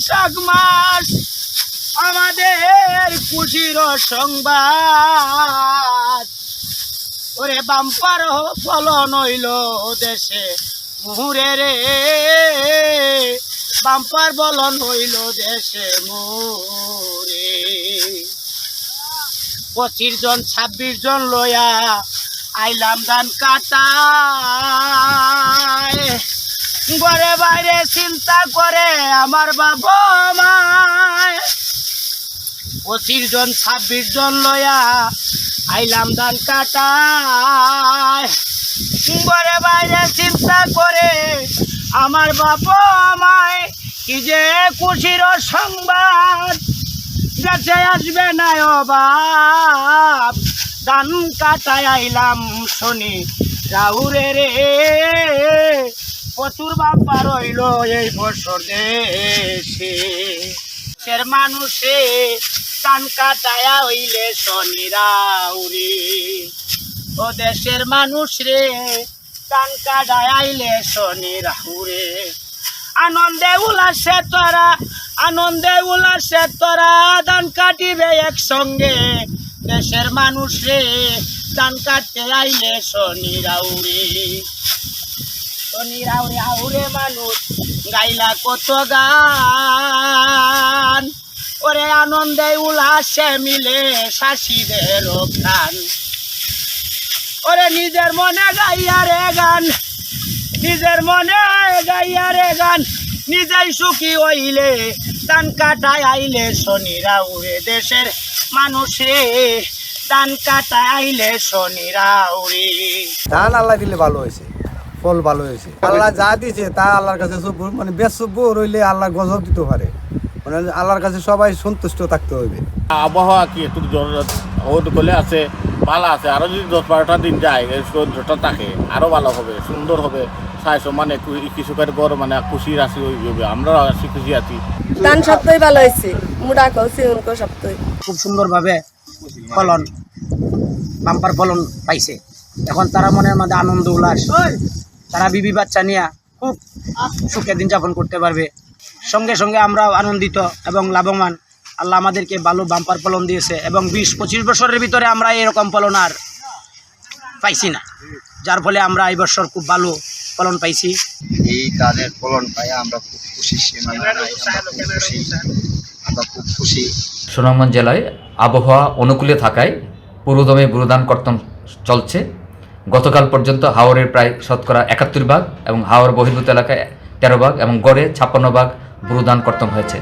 বৈশাখ মাস। আমাদের খুশির সংবাদ। ওরে বাম্পার ফলন হইল দেশে, মুহুরে রে। বাম্পার বলন হইল দেশে, মুহুরে। পঁচিশ জন, ছাব্বিশ জন লয়া আইলাম ধান কাটায়। ঘরে বাইরে চিন্তা করে আমার বাবা মায় পঁচিশ জন, ছাব্বিশ জন লয়া আইলাম ধান কাটায়। ঘরে বাইরে চিন্তা করে আমার বাবা আমায় কি যে খুশির সংবাদ। গাছে আসবে না অবাব ধান কাটায় আইলাম শনি রাউরে রে। প্রচুর বাপ্পা রইল এই বছর দেশে দেশের মানুষে ধান কাটায়া হইলে শনি রাউরে ও দেশের মানুষ রে ধান কাটায় আইলে শনি রাহুরে আনন্দে উল্লাসে তোরা, আনন্দে উল্লাসে তোরা দান কাটিবে একসঙ্গে। দেশের মানুষ রে ধান কাটতে আইলে শনি শনি রাউরে আউরে মানুষ, গাইলা কত গান। ওরে আনন্দে উল্লাসে মিলে শাসিদের গান ওরে নিজের মনে গাইয়া রে গান, নিজের মনে গাইয়া রে গান। নিজেই সুখী হইলে ধান কাটায় আইলে শনিরা উড়ে দেশের মানুষে রে। ধান কাটায় আইলে শনিরা উড়ে ধান আল্লাহ দিলে ভালো হয়েছে। ফল ভালো হয়েছে। আল্লাহ যা দিয়েছে তা আল্লাহর কাছে মানে বেসব্য রইলে আল্লাহ গজব দিতে পারে। মানে আল্লাহর কাছে সবাই সন্তুষ্ট থাকতে হবে। আবহাওয়া কি? একটু ওদ করলে আছে ভালো আছে। আরও যদি দশ বারোটা দিন যায় সৌন্দর্যটা থাকে আরও ভালো হবে সুন্দর হবে। সাইজ মানে কু- কৃষকের বড় মানে খুশি রাশি হইবে। আমরা আছি খুশি আছি। ধান সপ্তাহে ভালো হয়েছে। মুড়া কৌশি উনকো সপ্তাহে খুব সুন্দরভাবে ফলন বাম্পার ফলন পাইছে। এখন তারা মনের মধ্যে আনন্দ উল্লাস। তারা বিবি বাচ্চা নিয়ে খুব সুখে দিন যাপন করতে পারবে। সঙ্গে সঙ্গে আমরাও আনন্দিত এবং লাভবান। আল্লাহ আমাদেরকে ভালো বাম্পার ফলন দিয়েছে এবং বিশ পঁচিশ বছরের ভিতরে আমরা এরকম ফলন আর পাইছি না। যার ফলে আমরা এই বছর খুব ভালো ফলন পাইছি। এই ধানের ফলন পাই আমরা খুব খুশি সীমানা আমরা খুব খুশি আমরা খুব খুশি। সুনামগঞ্জ জেলায় আবহাওয়া অনুকূলে থাকায় পুরোদমে বুরুদান কর্তন চলছে। গতকাল পর্যন্ত হাওরের প্রায় শতকরা একাত্তর ভাগ এবং হাওর বহির্ভূত এলাকায় তেরো ভাগ এবং গড়ে ছাপ্পান্ন ভাগ বুরুদান কর্তন হয়েছে।